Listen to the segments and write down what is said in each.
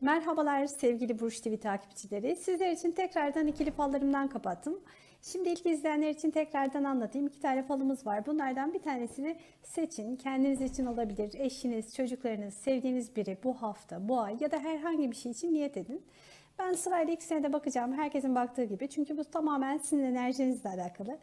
Merhabalar sevgili Burç TV takipçileri. Sizler için tekrardan ikili fallarımdan kapattım. Şimdi ilk izleyenler için tekrardan anlatayım. İki tane falımız var. Bunlardan bir tanesini seçin. Kendiniz için olabilir. Eşiniz, çocuklarınız, sevdiğiniz biri bu hafta, bu ay ya da herhangi bir şey için niyet edin. Ben sırayla ikisine de bakacağım. Herkesin baktığı gibi. Çünkü bu tamamen sizin enerjinizle alakalı.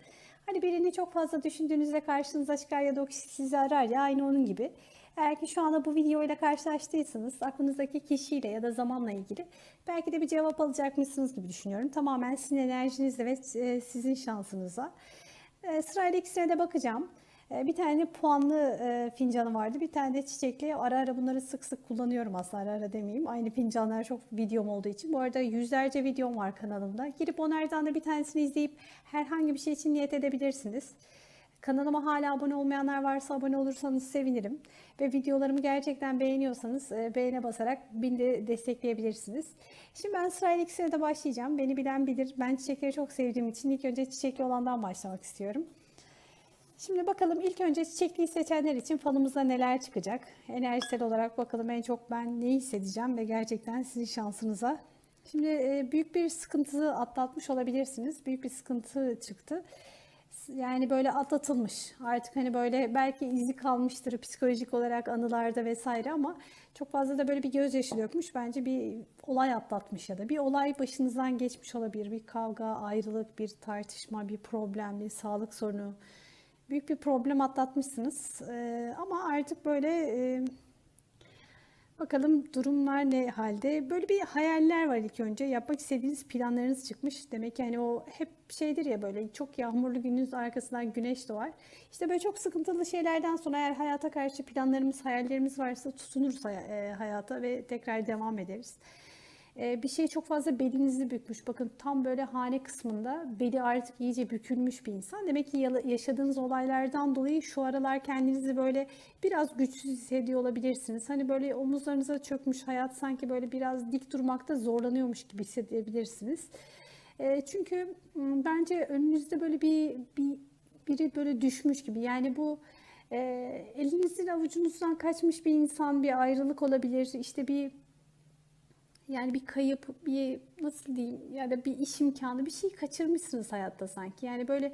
Hani birini çok fazla düşündüğünüzde karşınıza çıkar ya da o kişi sizi arar ya aynı onun gibi. Eğer ki şu anda bu videoyla karşılaştıysanız aklınızdaki kişiyle ya da zamanla ilgili belki de bir cevap alacakmışsınız gibi düşünüyorum. Tamamen sizin enerjinizle ve e, sizin şansınıza. E, Sırayla ikisine de bakacağım. E, Bir tane puanlı fincanı vardı. Bir tane de çiçekli. Ara ara bunları sık sık kullanıyorum aslında ara ara demeyeyim. Aynı fincanlar çok videom olduğu için. Bu arada yüzlerce videom var kanalımda. Girip onlardan da bir tanesini izleyip herhangi bir şey için niyet edebilirsiniz. Kanalıma hala abone olmayanlar varsa abone olursanız sevinirim. Ve videolarımı gerçekten beğeniyorsanız e, beğene basarak beni de destekleyebilirsiniz. Şimdi ben sırayla ikisine de başlayacağım. Beni bilen bilir. Ben çiçekleri çok sevdiğim için ilk önce çiçekli olandan başlamak istiyorum. Şimdi bakalım ilk önce çiçekliği seçenler için falımızda neler çıkacak? Enerjisel olarak bakalım en çok ben ne hissedeceğim ve gerçekten sizin şansınıza. Şimdi e, büyük bir sıkıntı atlatmış olabilirsiniz. Büyük bir sıkıntı çıktı. Yani böyle atlatılmış. Artık hani böyle belki izi kalmıştır psikolojik olarak anılarda vesaire ama çok fazla da böyle bir gözyaşı dökmüş. Bence bir olay atlatmış ya da bir olay başınızdan geçmiş olabilir. Bir kavga, ayrılık, bir tartışma, bir problem, bir sağlık sorunu. Büyük bir problem atlatmışsınız. Ee, ama artık böyle e, Bakalım durumlar ne halde? Böyle bir hayaller var ilk önce. Yapmak istediğiniz planlarınız çıkmış. Demek ki hani o hep şeydir ya böyle çok yağmurlu gününüz arkasından güneş doğar. İşte böyle çok sıkıntılı şeylerden sonra eğer hayata karşı planlarımız, hayallerimiz varsa tutunuruz e, hayata ve tekrar devam ederiz. E, Bir şey çok fazla belinizi bükmüş. Bakın tam böyle hane kısmında beli artık iyice bükülmüş bir insan. Demek ki yaşadığınız olaylardan dolayı şu aralar kendinizi böyle biraz güçsüz hissediyor olabilirsiniz. Hani böyle omuzlarınıza çökmüş hayat sanki böyle biraz dik durmakta zorlanıyormuş gibi hissedebilirsiniz. E, Çünkü m, bence önünüzde böyle bir, bir biri böyle düşmüş gibi. Yani bu e, elinizin avucunuzdan kaçmış bir insan, bir ayrılık olabilir. İşte bir yani bir kayıp, bir nasıl diyeyim ya da bir iş imkanı bir şey kaçırmışsınız hayatta sanki. Yani böyle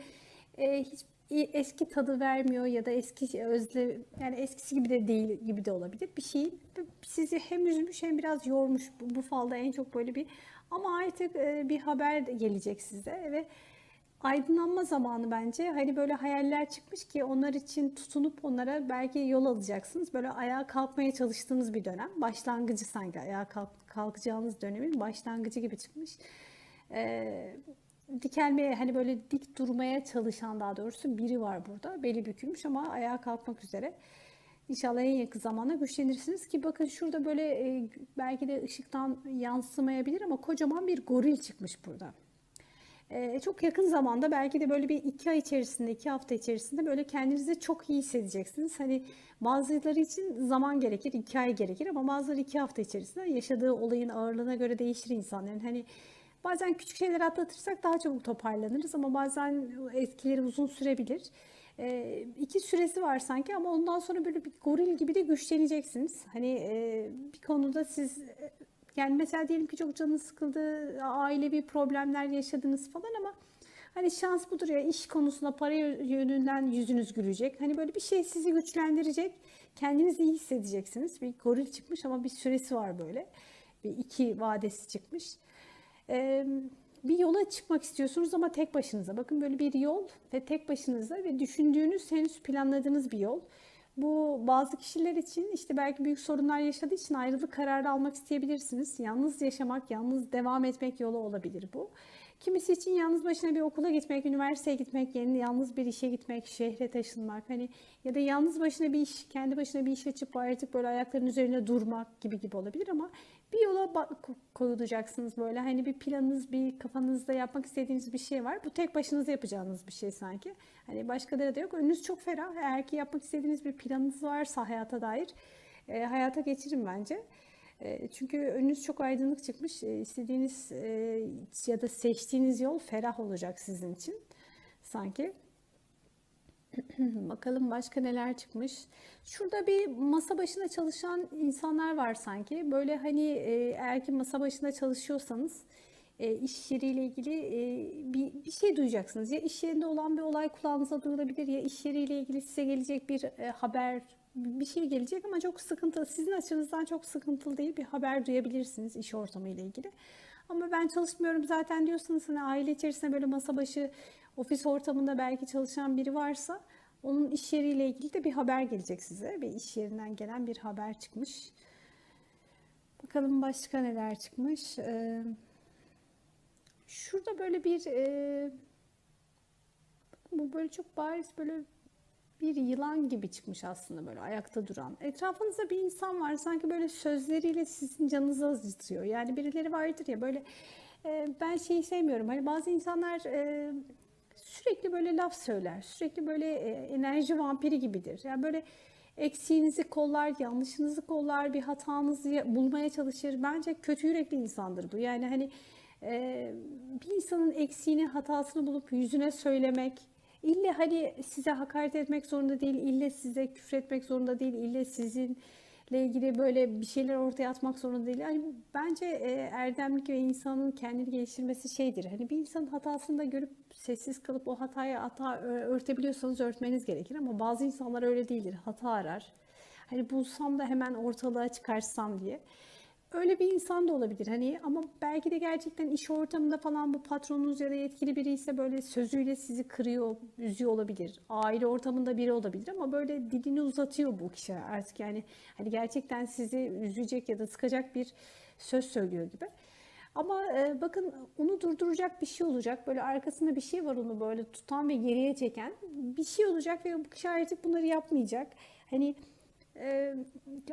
e, hiç eski tadı vermiyor ya da eski özle yani eskisi gibi de değil gibi de olabilir. Bir şey sizi hem üzmüş hem biraz yormuş. Bu, bu falda en çok böyle bir ama artık e, bir haber gelecek size ve aydınlanma zamanı bence. Hani böyle hayaller çıkmış ki onlar için tutunup onlara belki yol alacaksınız. Böyle ayağa kalkmaya çalıştığınız bir dönem. Başlangıcı sanki ayağa kalk, kalkacağınız dönemin başlangıcı gibi çıkmış. Ee, dikelmeye hani böyle dik durmaya çalışan daha doğrusu biri var burada. Beli bükülmüş ama ayağa kalkmak üzere. İnşallah en yakın zamanda güçlenirsiniz ki bakın şurada böyle e, belki de ışıktan yansımayabilir ama kocaman bir goril çıkmış burada. Ee, çok yakın zamanda belki de böyle bir iki ay içerisinde, iki hafta içerisinde böyle kendinizi çok iyi hissedeceksiniz. Hani bazıları için zaman gerekir, iki ay gerekir ama bazıları iki hafta içerisinde yaşadığı olayın ağırlığına göre değişir insanların. Hani bazen küçük şeyler atlatırsak daha çabuk toparlanırız ama bazen etkileri uzun sürebilir. Ee, iki süresi var sanki ama ondan sonra böyle bir goril gibi de güçleneceksiniz. Hani e, bir konuda siz yani mesela diyelim ki çok canınız sıkıldı, ailevi problemler yaşadınız falan ama hani şans budur ya iş konusunda para yönünden yüzünüz gülecek. Hani böyle bir şey sizi güçlendirecek. Kendinizi iyi hissedeceksiniz. Bir goril çıkmış ama bir süresi var böyle. Bir iki vadesi çıkmış. Ee, bir yola çıkmak istiyorsunuz ama tek başınıza. Bakın böyle bir yol ve tek başınıza ve düşündüğünüz, henüz planladığınız bir yol. Bu bazı kişiler için işte belki büyük sorunlar yaşadığı için ayrılık kararı almak isteyebilirsiniz. Yalnız yaşamak, yalnız devam etmek yolu olabilir bu. Kimisi için yalnız başına bir okula gitmek, üniversiteye gitmek, yeni yalnız bir işe gitmek, şehre taşınmak hani ya da yalnız başına bir iş, kendi başına bir iş açıp artık böyle ayakların üzerine durmak gibi gibi olabilir ama bir yola koyulacaksınız böyle hani bir planınız, bir kafanızda yapmak istediğiniz bir şey var. Bu tek başınıza yapacağınız bir şey sanki. Hani başkaları da yok. Önünüz çok ferah. Eğer ki yapmak istediğiniz bir planınız varsa hayata dair e, hayata geçirin bence. Çünkü önünüz çok aydınlık çıkmış. İstediğiniz ya da seçtiğiniz yol ferah olacak sizin için sanki. Bakalım başka neler çıkmış. Şurada bir masa başında çalışan insanlar var sanki. Böyle hani eğer ki masa başında çalışıyorsanız iş yeriyle ilgili bir, bir şey duyacaksınız. Ya iş yerinde olan bir olay kulağınıza duyulabilir ya iş yeriyle ilgili size gelecek bir haber bir şey gelecek ama çok sıkıntılı. Sizin açınızdan çok sıkıntılı değil bir haber duyabilirsiniz iş ortamı ile ilgili. Ama ben çalışmıyorum zaten diyorsanız hani aile içerisinde böyle masa başı ofis ortamında belki çalışan biri varsa onun iş yeriyle ilgili de bir haber gelecek size. Bir iş yerinden gelen bir haber çıkmış. Bakalım başka neler çıkmış. Ee, şurada böyle bir e, bu böyle çok bariz böyle bir yılan gibi çıkmış aslında böyle ayakta duran. Etrafınızda bir insan var sanki böyle sözleriyle sizin canınızı acıtıyor. Yani birileri vardır ya böyle e, ben şeyi sevmiyorum. Hani bazı insanlar e, sürekli böyle laf söyler. Sürekli böyle e, enerji vampiri gibidir. Yani böyle eksiğinizi kollar, yanlışınızı kollar, bir hatanızı bulmaya çalışır. Bence kötü yürekli insandır bu. Yani hani e, bir insanın eksiğini, hatasını bulup yüzüne söylemek, ille hani size hakaret etmek zorunda değil, ille size küfür etmek zorunda değil, ille sizinle ilgili böyle bir şeyler ortaya atmak zorunda değil. Yani bence e, erdemlik ve insanın kendini geliştirmesi şeydir. Hani bir insanın hatasını da görüp sessiz kalıp o hatayı hata örtebiliyorsanız örtmeniz gerekir ama bazı insanlar öyle değildir. Hata arar. Hani bulsam da hemen ortalığa çıkarsam diye. Öyle bir insan da olabilir hani ama belki de gerçekten iş ortamında falan bu patronunuz ya da yetkili biri ise böyle sözüyle sizi kırıyor, üzüyor olabilir. Aile ortamında biri olabilir ama böyle dilini uzatıyor bu kişi artık yani hani gerçekten sizi üzecek ya da sıkacak bir söz söylüyor gibi. Ama e, bakın onu durduracak bir şey olacak. Böyle arkasında bir şey var onu böyle tutan ve geriye çeken. Bir şey olacak ve bu kişi artık bunları yapmayacak. Hani e,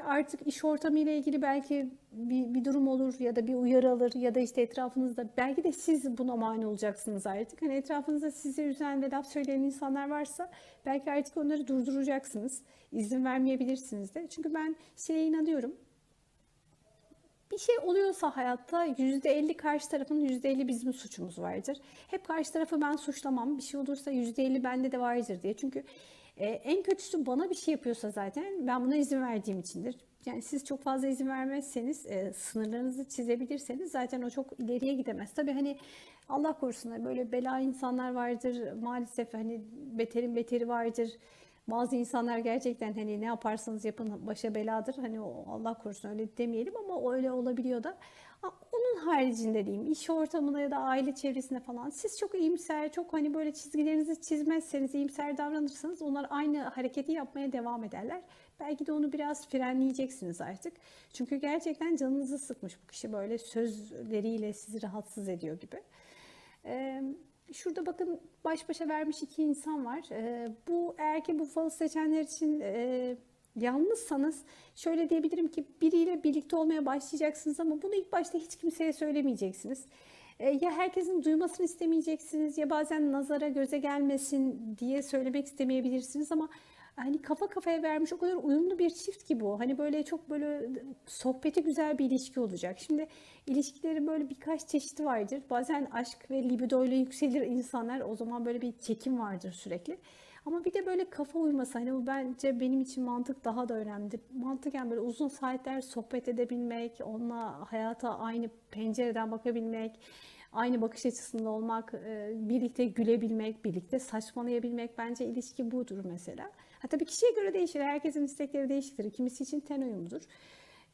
artık iş ortamı ile ilgili belki bir, bir durum olur ya da bir uyarı alır ya da işte etrafınızda belki de siz buna mani olacaksınız artık. Hani etrafınızda sizi üzen ve laf söyleyen insanlar varsa belki artık onları durduracaksınız. İzin vermeyebilirsiniz de. Çünkü ben şeye inanıyorum bir şey oluyorsa hayatta %50 karşı tarafın %50 bizim suçumuz vardır. Hep karşı tarafı ben suçlamam. Bir şey olursa %50 bende de vardır diye. Çünkü e, en kötüsü bana bir şey yapıyorsa zaten ben buna izin verdiğim içindir. Yani siz çok fazla izin vermezseniz, e, sınırlarınızı çizebilirseniz zaten o çok ileriye gidemez. Tabii hani Allah korusun böyle bela insanlar vardır. Maalesef hani beterin beteri vardır. Bazı insanlar gerçekten hani ne yaparsanız yapın başa beladır. Hani o Allah korusun öyle demeyelim ama öyle olabiliyor da. Onun haricinde diyeyim iş ortamında ya da aile çevresinde falan siz çok iyimser, çok hani böyle çizgilerinizi çizmezseniz, iyimser davranırsanız onlar aynı hareketi yapmaya devam ederler. Belki de onu biraz frenleyeceksiniz artık. Çünkü gerçekten canınızı sıkmış bu kişi böyle sözleriyle sizi rahatsız ediyor gibi. Ee, Şurada bakın baş başa vermiş iki insan var. Bu eğer ki bu falı seçenler için yalnızsanız şöyle diyebilirim ki biriyle birlikte olmaya başlayacaksınız ama bunu ilk başta hiç kimseye söylemeyeceksiniz. E, ya herkesin duymasını istemeyeceksiniz ya bazen nazara göze gelmesin diye söylemek istemeyebilirsiniz ama hani kafa kafaya vermiş o kadar uyumlu bir çift ki bu. Hani böyle çok böyle sohbeti güzel bir ilişki olacak. Şimdi ilişkilerin böyle birkaç çeşidi vardır. Bazen aşk ve libido ile yükselir insanlar. O zaman böyle bir çekim vardır sürekli. Ama bir de böyle kafa uyması hani bu bence benim için mantık daha da önemli. Mantıken böyle uzun saatler sohbet edebilmek, onunla hayata aynı pencereden bakabilmek, aynı bakış açısında olmak, e, birlikte gülebilmek, birlikte saçmalayabilmek bence ilişki budur mesela. Ha tabii kişiye göre değişir. Herkesin istekleri değişiktir. Kimisi için ten uyumudur.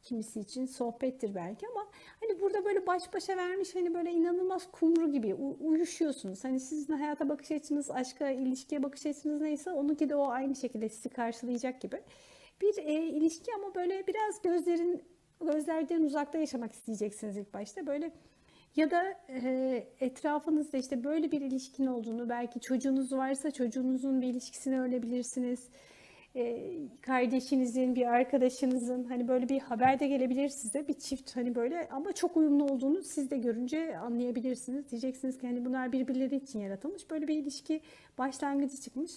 Kimisi için sohbettir belki ama hani burada böyle baş başa vermiş hani böyle inanılmaz kumru gibi uyuşuyorsunuz. Hani sizin hayata bakış açınız, aşka, ilişkiye bakış açınız neyse onunki de o aynı şekilde sizi karşılayacak gibi. Bir e, ilişki ama böyle biraz gözlerin gözlerden uzakta yaşamak isteyeceksiniz ilk başta. Böyle ya da e, etrafınızda işte böyle bir ilişkin olduğunu, belki çocuğunuz varsa çocuğunuzun bir ilişkisini öğrenebilirsiniz. E, kardeşinizin, bir arkadaşınızın hani böyle bir haber de gelebilir size. Bir çift hani böyle ama çok uyumlu olduğunu siz de görünce anlayabilirsiniz. Diyeceksiniz ki hani bunlar birbirleri için yaratılmış. Böyle bir ilişki başlangıcı çıkmış.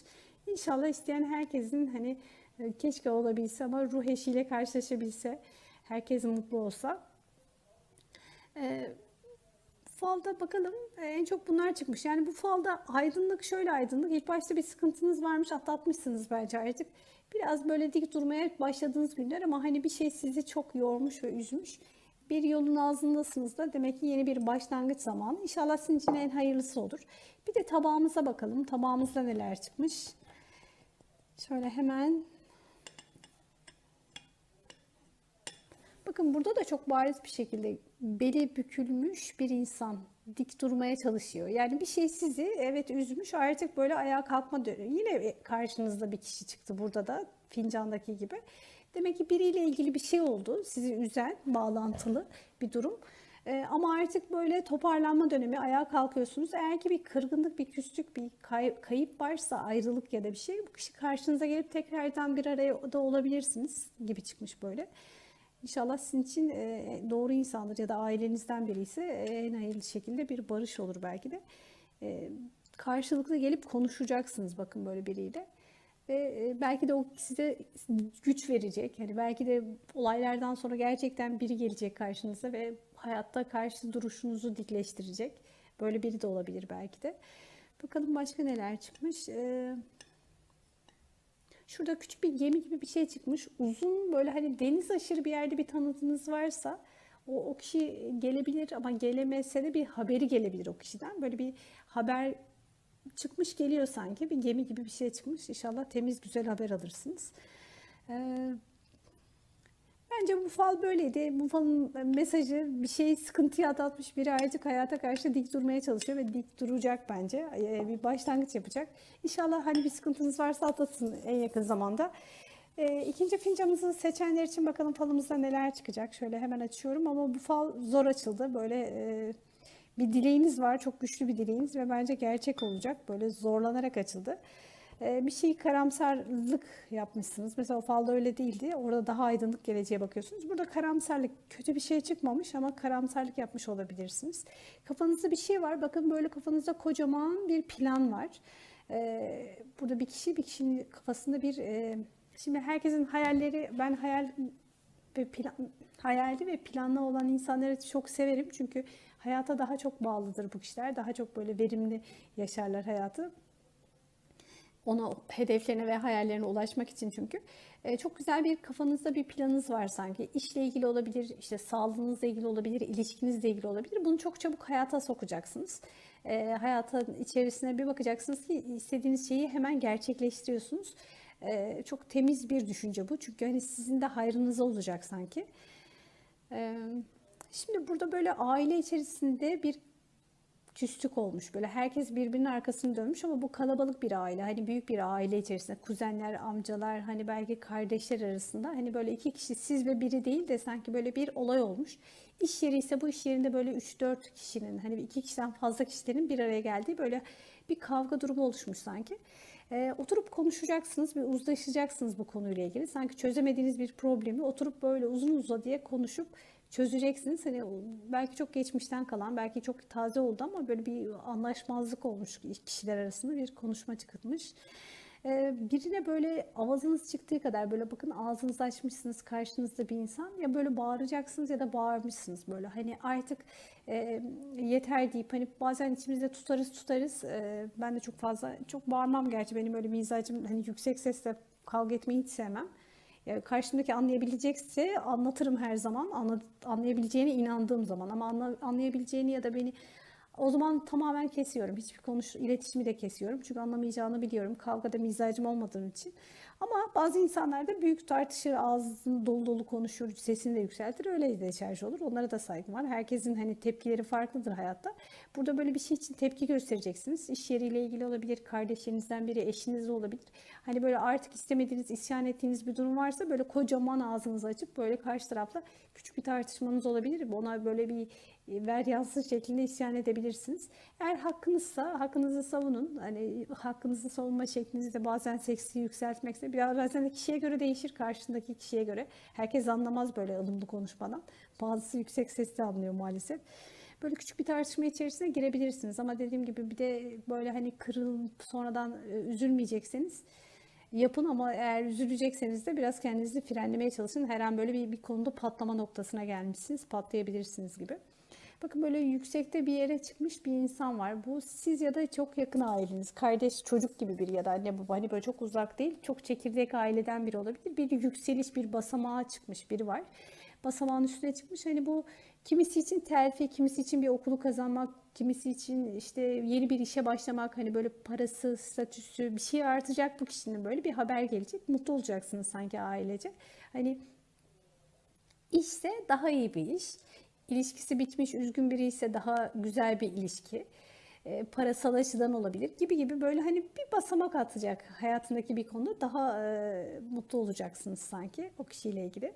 İnşallah isteyen herkesin hani e, keşke olabilse ama ruh eşiyle karşılaşabilse, herkes mutlu olsa. E, falda bakalım e, en çok bunlar çıkmış. Yani bu falda aydınlık şöyle aydınlık. İlk başta bir sıkıntınız varmış atlatmışsınız bence artık. Biraz böyle dik durmaya başladığınız günler ama hani bir şey sizi çok yormuş ve üzmüş. Bir yolun ağzındasınız da demek ki yeni bir başlangıç zamanı. İnşallah sizin için en hayırlısı olur. Bir de tabağımıza bakalım. Tabağımızda neler çıkmış. Şöyle hemen Bakın burada da çok bariz bir şekilde beli bükülmüş bir insan dik durmaya çalışıyor. Yani bir şey sizi evet üzmüş artık böyle ayağa kalkma dönüyor. Yine karşınızda bir kişi çıktı burada da fincandaki gibi. Demek ki biriyle ilgili bir şey oldu. Sizi üzen, bağlantılı bir durum. Ee, ama artık böyle toparlanma dönemi ayağa kalkıyorsunuz. Eğer ki bir kırgınlık, bir küslük, bir kay- kayıp varsa ayrılık ya da bir şey bu kişi karşınıza gelip tekrardan bir araya da olabilirsiniz gibi çıkmış böyle. İnşallah sizin için e, doğru insandır ya da ailenizden biri ise en hayırlı şekilde bir barış olur belki de. E, Karşılıklı gelip konuşacaksınız bakın böyle biriyle. Ve e, belki de o size güç verecek. Hani belki de olaylardan sonra gerçekten biri gelecek karşınıza ve hayatta karşı duruşunuzu dikleştirecek. Böyle biri de olabilir belki de. Bakalım başka neler çıkmış. Ee, Şurada küçük bir gemi gibi bir şey çıkmış. Uzun böyle hani deniz aşırı bir yerde bir tanıdığınız varsa o, o kişi gelebilir ama gelemezse de bir haberi gelebilir o kişiden. Böyle bir haber çıkmış geliyor sanki. Bir gemi gibi bir şey çıkmış. İnşallah temiz güzel haber alırsınız. Ee, Bence bu fal böyleydi. Bu falın mesajı bir şey sıkıntıya atlatmış biri artık hayata karşı dik durmaya çalışıyor ve dik duracak bence. Ee, Bir başlangıç yapacak. İnşallah hani bir sıkıntınız varsa atlatsın en yakın zamanda. Ee, ikinci fincanımızı seçenler için bakalım falımızda neler çıkacak. Şöyle hemen açıyorum ama bu fal zor açıldı. Böyle e, bir dileğiniz var. Çok güçlü bir dileğiniz ve bence gerçek olacak. Böyle zorlanarak açıldı. Ee, bir şey karamsarlık yapmışsınız. Mesela o falda öyle değildi. Orada daha aydınlık geleceğe bakıyorsunuz. Burada karamsarlık kötü bir şey çıkmamış ama karamsarlık yapmış olabilirsiniz. Kafanızda bir şey var. Bakın böyle kafanızda kocaman bir plan var. Ee, burada bir kişi bir kişinin kafasında bir e, şimdi herkesin hayalleri ben hayal ve plan, hayali ve planlı olan insanları çok severim. Çünkü hayata daha çok bağlıdır bu kişiler. Daha çok böyle verimli yaşarlar hayatı ona hedeflerine ve hayallerine ulaşmak için çünkü e, çok güzel bir kafanızda bir planınız var sanki. İşle ilgili olabilir, işte sağlığınızla ilgili olabilir, ilişkinizle ilgili olabilir. Bunu çok çabuk hayata sokacaksınız. E, hayatın içerisine bir bakacaksınız ki istediğiniz şeyi hemen gerçekleştiriyorsunuz. E, çok temiz bir düşünce bu. Çünkü hani sizin de hayrınıza olacak sanki. E, şimdi burada böyle aile içerisinde bir küslük olmuş. Böyle herkes birbirinin arkasını dönmüş ama bu kalabalık bir aile. Hani büyük bir aile içerisinde kuzenler, amcalar, hani belki kardeşler arasında hani böyle iki kişi siz ve biri değil de sanki böyle bir olay olmuş. İş yeri ise bu iş yerinde böyle 3-4 kişinin hani iki kişiden fazla kişilerin bir araya geldiği böyle bir kavga durumu oluşmuş sanki. E, oturup konuşacaksınız ve uzlaşacaksınız bu konuyla ilgili. Sanki çözemediğiniz bir problemi oturup böyle uzun uzadıya konuşup çözeceksiniz. Hani belki çok geçmişten kalan, belki çok taze oldu ama böyle bir anlaşmazlık olmuş kişiler arasında bir konuşma çıkmış. Ee, birine böyle avazınız çıktığı kadar böyle bakın ağzınızı açmışsınız karşınızda bir insan ya böyle bağıracaksınız ya da bağırmışsınız böyle hani artık e, yeter deyip hani bazen içimizde tutarız tutarız e, ben de çok fazla çok bağırmam gerçi benim öyle mizacım hani yüksek sesle kavga etmeyi hiç sevmem. Yani karşımdaki anlayabilecekse anlatırım her zaman. Anla, anlayabileceğine inandığım zaman ama anla, anlayabileceğini ya da beni o zaman tamamen kesiyorum. Hiçbir konuş iletişimi de kesiyorum. Çünkü anlamayacağını biliyorum. Kavgada mizacım olmadığım için. Ama bazı insanlar da büyük tartışır, ağzını dolu dolu konuşur, sesini de yükseltir. Öyle de şarj olur. Onlara da saygım var. Herkesin hani tepkileri farklıdır hayatta. Burada böyle bir şey için tepki göstereceksiniz. İş yeriyle ilgili olabilir, kardeşlerinizden biri, eşiniz de olabilir. Hani böyle artık istemediğiniz, isyan ettiğiniz bir durum varsa böyle kocaman ağzınızı açıp böyle karşı tarafla küçük bir tartışmanız olabilir. Ona böyle bir ver yansın şeklinde isyan edebilirsiniz. Eğer hakkınızsa hakkınızı savunun. Hani hakkınızı savunma şeklinizi de bazen seksi yükseltmekse biraz bazen de kişiye göre değişir karşındaki kişiye göre. Herkes anlamaz böyle ılımlı konuşmadan. Bazısı yüksek sesle anlıyor maalesef. Böyle küçük bir tartışma içerisine girebilirsiniz ama dediğim gibi bir de böyle hani kırılıp sonradan e, üzülmeyecekseniz yapın ama eğer üzülecekseniz de biraz kendinizi frenlemeye çalışın. Her an böyle bir, bir konuda patlama noktasına gelmişsiniz, patlayabilirsiniz gibi. Bakın böyle yüksekte bir yere çıkmış bir insan var. Bu siz ya da çok yakın aileniz, kardeş, çocuk gibi bir ya da anne baba hani böyle çok uzak değil, çok çekirdek aileden biri olabilir. Bir yükseliş, bir basamağa çıkmış biri var. Basamağın üstüne çıkmış. Hani bu kimisi için terfi, kimisi için bir okulu kazanmak, kimisi için işte yeni bir işe başlamak, hani böyle parası, statüsü bir şey artacak bu kişinin böyle bir haber gelecek. Mutlu olacaksınız sanki ailece. Hani işse daha iyi bir iş. İlişkisi bitmiş, üzgün biri ise daha güzel bir ilişki. E, parasal açıdan olabilir gibi gibi böyle hani bir basamak atacak hayatındaki bir konuda daha e, mutlu olacaksınız sanki o kişiyle ilgili.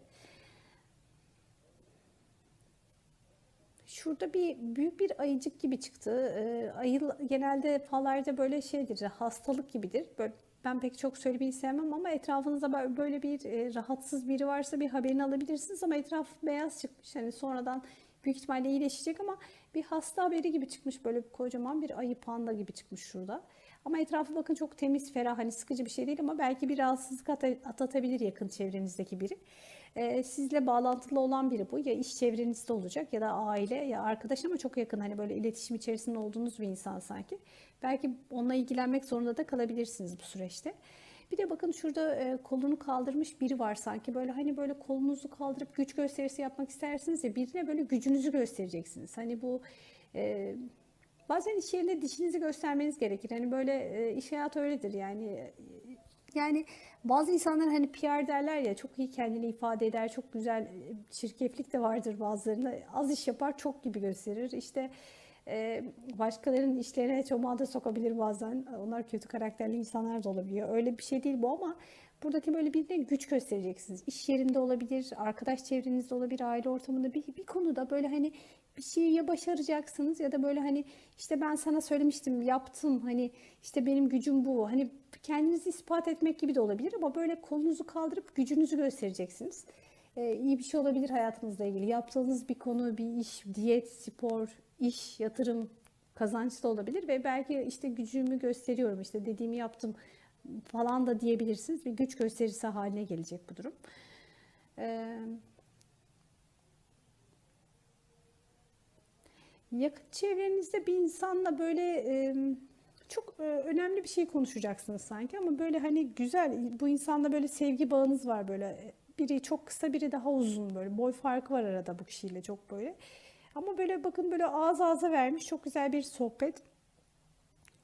Şurada bir büyük bir ayıcık gibi çıktı. E, ayı genelde fallarda böyle şeydir, hastalık gibidir. Böyle ben pek çok söylemeyi sevmem ama etrafınızda böyle bir e, rahatsız biri varsa bir haberini alabilirsiniz ama etraf beyaz çıkmış. Hani sonradan büyük ihtimalle iyileşecek ama bir hasta haberi gibi çıkmış. Böyle kocaman bir ayı panda gibi çıkmış şurada. Ama etrafı bakın çok temiz, ferah, hani sıkıcı bir şey değil ama belki bir rahatsızlık atlatabilir yakın çevrenizdeki biri. Ee, sizle bağlantılı olan biri bu. Ya iş çevrenizde olacak ya da aile ya arkadaş ama çok yakın hani böyle iletişim içerisinde olduğunuz bir insan sanki. Belki onunla ilgilenmek zorunda da kalabilirsiniz bu süreçte. Bir de bakın şurada e, kolunu kaldırmış biri var sanki. Böyle hani böyle kolunuzu kaldırıp güç gösterisi yapmak istersiniz ya birine böyle gücünüzü göstereceksiniz. Hani bu e, bazen iş yerinde dişinizi göstermeniz gerekir. Hani böyle e, iş hayatı öyledir yani. Yani bazı insanlar hani PR derler ya çok iyi kendini ifade eder, çok güzel çirkeflik de vardır bazılarında. Az iş yapar, çok gibi gösterir. İşte e, başkalarının işlerine çomağı da sokabilir bazen. Onlar kötü karakterli insanlar da olabiliyor. Öyle bir şey değil bu ama buradaki böyle birine güç göstereceksiniz. İş yerinde olabilir, arkadaş çevrenizde olabilir, aile ortamında bir, bir konuda böyle hani bir şeyi ya başaracaksınız ya da böyle hani işte ben sana söylemiştim, yaptım hani işte benim gücüm bu. Hani kendinizi ispat etmek gibi de olabilir ama böyle kolunuzu kaldırıp gücünüzü göstereceksiniz. Ee, iyi bir şey olabilir hayatınızla ilgili. Yaptığınız bir konu, bir iş, diyet, spor, iş, yatırım kazançlı olabilir ve belki işte gücümü gösteriyorum işte dediğimi yaptım falan da diyebilirsiniz. Bir güç gösterisi haline gelecek bu durum. Ee, yakın çevrenizde bir insanla böyle e, çok e, önemli bir şey konuşacaksınız sanki ama böyle hani güzel bu insanda böyle sevgi bağınız var böyle biri çok kısa biri daha uzun böyle boy farkı var arada bu kişiyle çok böyle ama böyle bakın böyle ağız ağza vermiş çok güzel bir sohbet.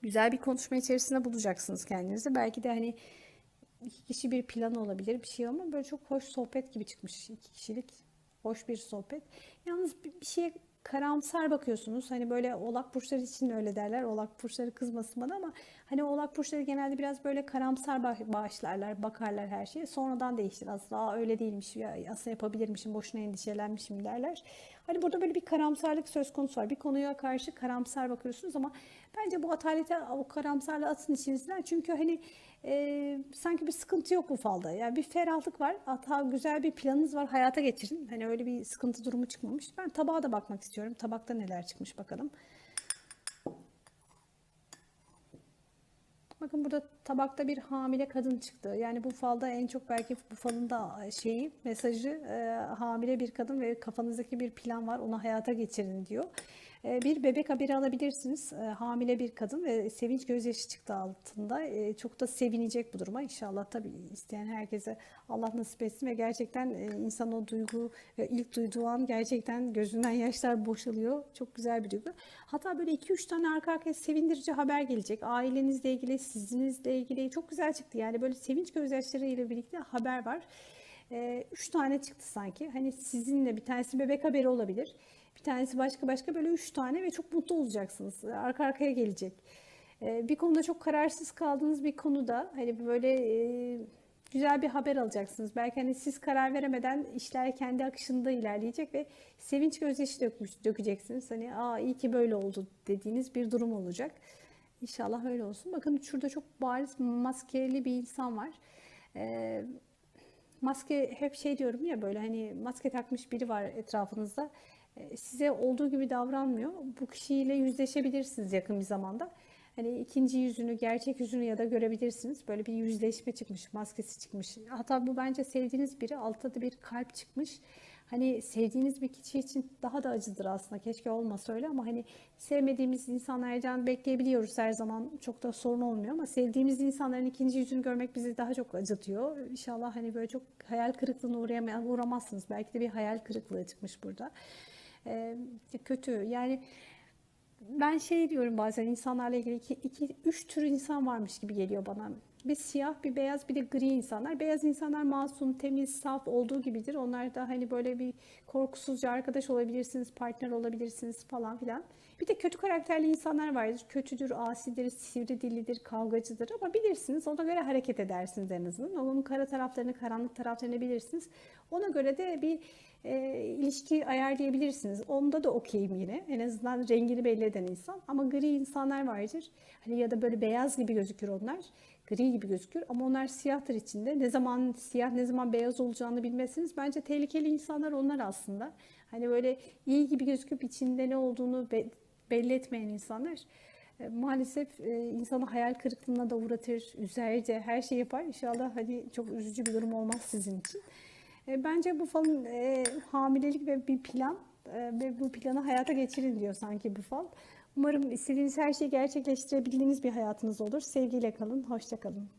Güzel bir konuşma içerisinde bulacaksınız kendinizi. Belki de hani iki kişi bir plan olabilir bir şey ama böyle çok hoş sohbet gibi çıkmış iki kişilik. Hoş bir sohbet. Yalnız bir şeye karamsar bakıyorsunuz. Hani böyle oğlak burçları için öyle derler. Oğlak burçları kızmasın bana ama hani oğlak burçları genelde biraz böyle karamsar bağışlarlar, bakarlar her şeye. Sonradan değiştir. Asla öyle değilmiş. Ya, aslında yapabilirmişim, boşuna endişelenmişim derler. Hani burada böyle bir karamsarlık söz konusu var. Bir konuya karşı karamsar bakıyorsunuz ama bence bu atalete o karamsarlığı atın içinizden. Çünkü hani e, sanki bir sıkıntı yok bu falda. Yani bir ferahlık var. Hatta güzel bir planınız var. Hayata geçirin. Hani öyle bir sıkıntı durumu çıkmamış. Ben tabağa da bakmak istiyorum. Tabakta neler çıkmış bakalım. Bakın burada tabakta bir hamile kadın çıktı. Yani bu falda en çok belki bu falın da şeyi, mesajı e, hamile bir kadın ve kafanızdaki bir plan var. Onu hayata geçirin diyor. Ee, bir bebek haberi alabilirsiniz. Ee, hamile bir kadın ve sevinç gözyaşı çıktı altında. Ee, çok da sevinecek bu duruma. İnşallah tabii isteyen herkese Allah nasip etsin ve gerçekten e, insan o duygu ilk duyduğu an gerçekten gözünden yaşlar boşalıyor. Çok güzel bir duygu. Hatta böyle 2-3 tane arka arkaya sevindirici haber gelecek. Ailenizle ilgili, sizinizle ilgili çok güzel çıktı. Yani böyle sevinç gözyaşları ile birlikte haber var. Üç tane çıktı sanki. Hani sizinle bir tanesi bebek haberi olabilir. Tanesi başka başka böyle üç tane ve çok mutlu olacaksınız. Arka arkaya gelecek. Ee, bir konuda çok kararsız kaldığınız bir konuda hani böyle e, güzel bir haber alacaksınız. Belki hani siz karar veremeden işler kendi akışında ilerleyecek ve sevinç gözyaşı dökmüş, dökeceksiniz. Hani aa iyi ki böyle oldu dediğiniz bir durum olacak. İnşallah öyle olsun. Bakın şurada çok bariz maskeli bir insan var. Ee, maske hep şey diyorum ya böyle hani maske takmış biri var etrafınızda. E, size olduğu gibi davranmıyor. Bu kişiyle yüzleşebilirsiniz yakın bir zamanda. Hani ikinci yüzünü, gerçek yüzünü ya da görebilirsiniz. Böyle bir yüzleşme çıkmış, maskesi çıkmış. Hatta bu bence sevdiğiniz biri. Altta da bir kalp çıkmış. Hani sevdiğiniz bir kişi için daha da acıdır aslında. Keşke olmasa öyle ama hani sevmediğimiz insanlardan bekleyebiliyoruz her zaman. Çok da sorun olmuyor ama sevdiğimiz insanların ikinci yüzünü görmek bizi daha çok acıtıyor. İnşallah hani böyle çok hayal kırıklığına uğramazsınız. Belki de bir hayal kırıklığı çıkmış burada. Ee, kötü yani ben şey diyorum bazen insanlarla ilgili iki, iki, üç tür insan varmış gibi geliyor bana. Bir siyah, bir beyaz, bir de gri insanlar. Beyaz insanlar masum, temiz, saf olduğu gibidir. Onlar da hani böyle bir korkusuzca arkadaş olabilirsiniz, partner olabilirsiniz falan filan. Bir de kötü karakterli insanlar vardır. Kötüdür, asidir, sivri dillidir, kavgacıdır ama bilirsiniz. Ona göre hareket edersiniz en azından. Onun kara taraflarını, karanlık taraflarını bilirsiniz. Ona göre de bir e, ilişki ayarlayabilirsiniz. Onda da okeyim yine. En azından rengini belli eden insan. Ama gri insanlar vardır. Hani ya da böyle beyaz gibi gözükür onlar. Gri gibi gözükür ama onlar siyahtır içinde. Ne zaman siyah ne zaman beyaz olacağını bilmezsiniz. Bence tehlikeli insanlar onlar aslında. Hani böyle iyi gibi gözüküp içinde ne olduğunu be- belli etmeyen insanlar. E, Maalesef e, insanı hayal kırıklığına da uğratır, üzer her şey yapar. İnşallah hani çok üzücü bir durum olmaz sizin için. E, Bence bu falın e, hamilelik ve bir plan ve bu planı hayata geçirin diyor sanki bu fal. Umarım istediğiniz her şeyi gerçekleştirebildiğiniz bir hayatınız olur. Sevgiyle kalın, hoşça kalın.